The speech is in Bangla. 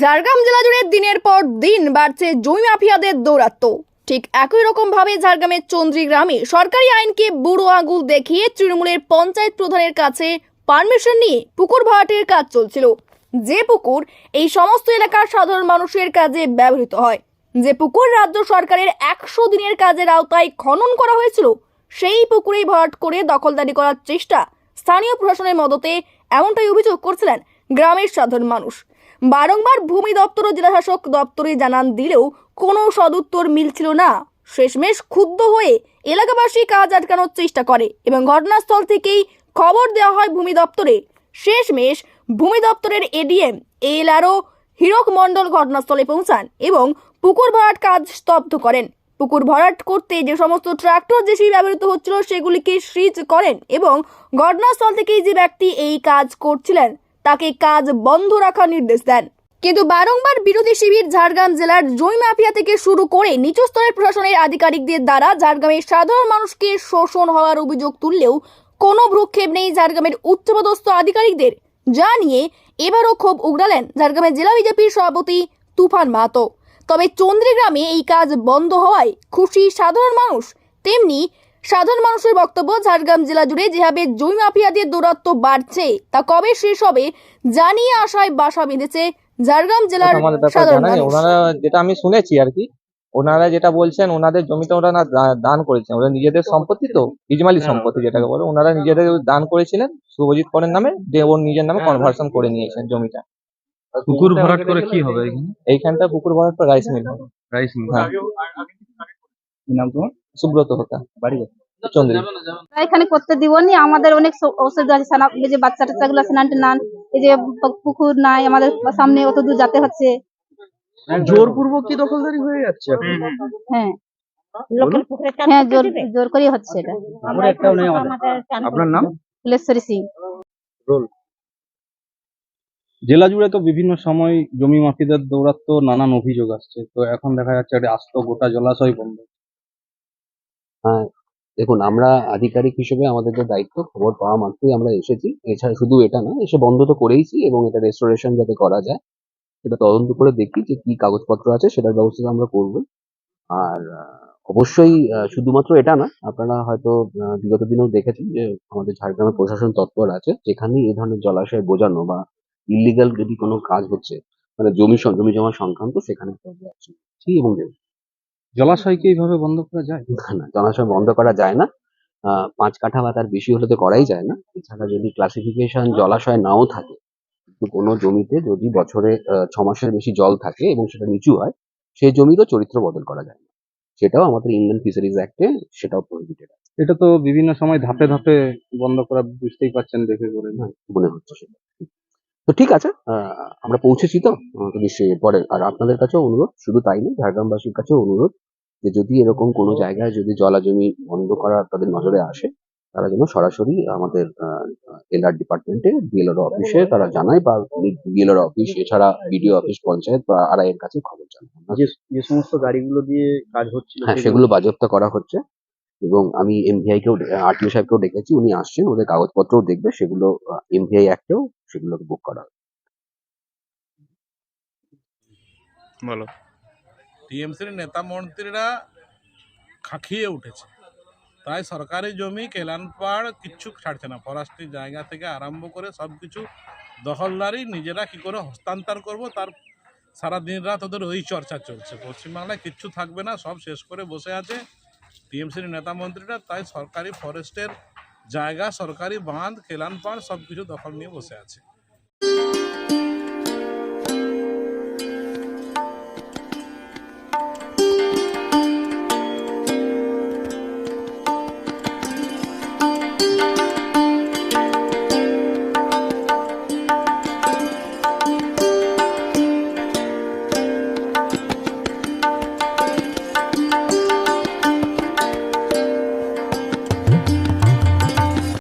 ঝাড়গ্রাম জেলা জুড়ে দিনের পর দিন বাড়ছে জমি মাফিয়াদের দৌরাত্ম্য। ঠিক একই রকম ভাবে ঝাড়গ্রামের চন্দ্রী গ্রামে সরকারি আইনকে বুড়ো আঙুল দেখিয়ে তৃণমূলের পঞ্চায়েত প্রধানের কাছে পারমিশন নিয়ে পুকুর ভরাটের কাজ চলছিল। যে পুকুর এই সমস্ত এলাকার সাধারণ মানুষের কাজে ব্যবহৃত হয়। যে পুকুর রাজ্য সরকারের একশো দিনের কাজের আওতায় খনন করা হয়েছিল, সেই পুকুরেই ভরাট করে দখলদারি করার চেষ্টা স্থানীয় প্রশাসনের মদতে এমনটাই অভিযোগ করছিলেন গ্রামের সাধারণ মানুষ। বারংবার ভূমি দপ্তর ও জেলাশাসক দপ্তরে জানান দিলেও কোনো সদুত্তর মিলছিল না। শেষমেশ ক্ষুব্ধ হয়ে এলাকাবাসী কাজ আটকানোর চেষ্টা করে এবং ঘটনাস্থল থেকেই খবর দেওয়া হয় ভূমি দপ্তরে। শেষমেশ ভূমি দপ্তরের এডিএম এলআরও হীরক মণ্ডল ঘটনাস্থলে পৌঁছান এবং পুকুর ভরাট কাজ স্তব্ধ করেন। পুকুর ভরাট করতে যে সমস্ত ট্রাক্টর জেসি ব্যবহৃত হচ্ছিল সেগুলিকে সিজ করেন এবং ঘটনাস্থল থেকেই যে ব্যক্তি এই কাজ করছিলেন তাকে কাজ বন্ধ রাখার নির্দেশ দেন। কিন্তু বারংবার বিরোধী শিবির ঝাড়গ্রাম জেলার জমি মাফিয়া থেকে শুরু করে নিচু স্তরের প্রশাসনের আধিকারিকদের দ্বারা ঝাড়গ্রামের সাধারণ মানুষকে শোষণ হওয়ার অভিযোগ তুললেও কোনো ভ্রুক্ষেপ নেই ঝাড়গ্রামের উচ্চপদস্থ আধিকারিকদের। যা নিয়ে এবারও ক্ষোভ উগড়ালেন ঝাড়গ্রামের জেলা বিজেপির সভাপতি তুফান মাহাতো। তবে চন্দ্রীগ্রামে এই কাজ বন্ধ হওয়ায় খুশি সাধারণ মানুষ, তেমনি সাধারণ মানুষের বক্তব্য ঝাড়গ্রাম জেলা জুড়ে যেভাবে জমি মাফিয়াদের দূরত্ব বাড়ছে তা কবে শেষ হবে জানিয়ে আশায় বাসা বেঁধেছে ঝাড়গ্রাম জেলার সাধারণ ওনারা যেটা আমি শুনেছি আর কি ওনারা যেটা বলছেন ওনাদের জমিটা ওনারা দা- দান করেছেন। ওরা নিজেদের সম্পত্তি তো ইজমালি সম্পত্তি যেটাকে বলে ওনারা নিজেদের দান করেছিলেন শুভজিৎ করের নামে দিয়ে ওর নিজের নামে কনভার্সন করে নিয়েছেন জমিটা। পুকুর ভরাট করে কি হবে এইখানটা পুকুর ভরাট রাইস মিল হবে রাইস মিল হ্যাঁ। নাম তোমার? সুব্রত হোতা। বাড়ি চন্দ্রী। এখানে করতে দিব নি আমাদের অনেক অসুবিধা আছে এই যে বাচ্চা টাচ্চা গুলো স্নান টান এই যে পুকুর নাই আমাদের সামনে অত দূর যেতে হচ্ছে। জোরপূর্বক কি দখলদারি হয়ে যাচ্ছে হ্যাঁ। হ্যাঁ জোর জোর করে হচ্ছে এটা। আপনার নাম? ফুলেশ্বরী সিং। জেলা জুড়ে তো বিভিন্ন সময় জমি মাফিদের দৌরাত্ম নানান অভিযোগ আসছে। তো এখন দেখা যাচ্ছে একটা আস্ত গোটা জলাশয় বন্ধ। হ্যাঁ দেখুন, আমরা আধিকারিক হিসেবে আমাদের যে দায়িত্ব, খবর পাওয়া মাত্রই আমরা এসেছি। এছাড়া শুধু এটা না, এসে বন্ধ তো করেইছি এবং এটা রেস্টোরেশন যাতে করা যায়, সেটা তদন্ত করে দেখি যে কি কাগজপত্র আছে, সেটার ব্যবস্থা আমরা করব। আর অবশ্যই শুধুমাত্র এটা না, আপনারা হয়তো বিগত দিনেও দেখেছেন যে আমাদের ঝাড়গ্রামের প্রশাসন তৎপর আছে, যেখানেই এই ধরনের জলাশয় বোঝানো বা ইলিগাল যদি কোনো কাজ হচ্ছে মানে জমি জমি জমা সংক্রান্ত, সেখানে এবং দেব। জলাশয়কে এইভাবে বন্ধ করা যায়? না না জলাশয় বন্ধ করা যায় না। পাঁচ কাঠা বা তার বেশি হলে তো করাই যায় না। এছাড়া যদি ক্লাসিফিকেশন জলাশয় নাও থাকে কোনো জমিতে যদি বছরে ছ মাসের বেশি জল থাকে এবং সেটা নিচু হয় সেই জমিরও চরিত্র বদল করা যায় না। সেটাও আমাদের ইন্ডিয়ান ফিশারিজ অ্যাক্টে সেটাও প্রহিবিটেড এটা তো বিভিন্ন সময় ধাপে ধাপে বন্ধ করা বুঝতেই পারছেন দেখে করে। মনে হচ্ছে সেটা। তো ঠিক আছে আমরা পৌঁছেছি তো? নিশ্চয়ই পরে আর আপনাদের কাছেও অনুরোধ শুধু তাই নয় ঝাড়গ্রামবাসীর কাছেও অনুরোধ যে যদি এরকম কোনো জায়গায় যদি জলা জমি বন্ধ করা তাদের নজরে আসে তারা যেন সরাসরি আমাদের এলআর ডিপার্টমেন্টে বিএলআর অফিসে তারা জানায় বা বিএলআর অফিস এছাড়া বিডিও অফিস পঞ্চায়েত বা আরআই এর কাছে খবর জানায়। যে যে সমস্ত গাড়িগুলো দিয়ে কাজ হচ্ছিল হ্যাঁ সেগুলো বাজেয়াপ্ত করা হচ্ছে এবং আমি এমভিআই কেও আরটিও সাহেবকেও ডেকেছি উনি আসছেন ওদের কাগজপত্রও দেখবে সেগুলো এমভিআই অ্যাক্টেও সেগুলোকে বুক করা হবে। বলো। টিএমসির নেতা মন্ত্রীরা খাখিয়ে উঠেছে। তাই সরকারি জমি কেলানপাড় কিচ্ছু ছাড়ছে না। ফরেস্ট্রি জায়গা থেকে আরম্ভ করে সব কিছু দখলদারি নিজেরা কি করে হস্তান্তর করব তার সারা দিন রাত ওদের ওই চর্চা চলছে। পশ্চিমবাংলায় কিচ্ছু থাকবে না সব শেষ করে বসে আছে টিএমসির নেতা মন্ত্রীরা। তাই সরকারি ফরেস্টের जगह सरकारी बाँध खेलान पान सबकि दखल नहीं बस आ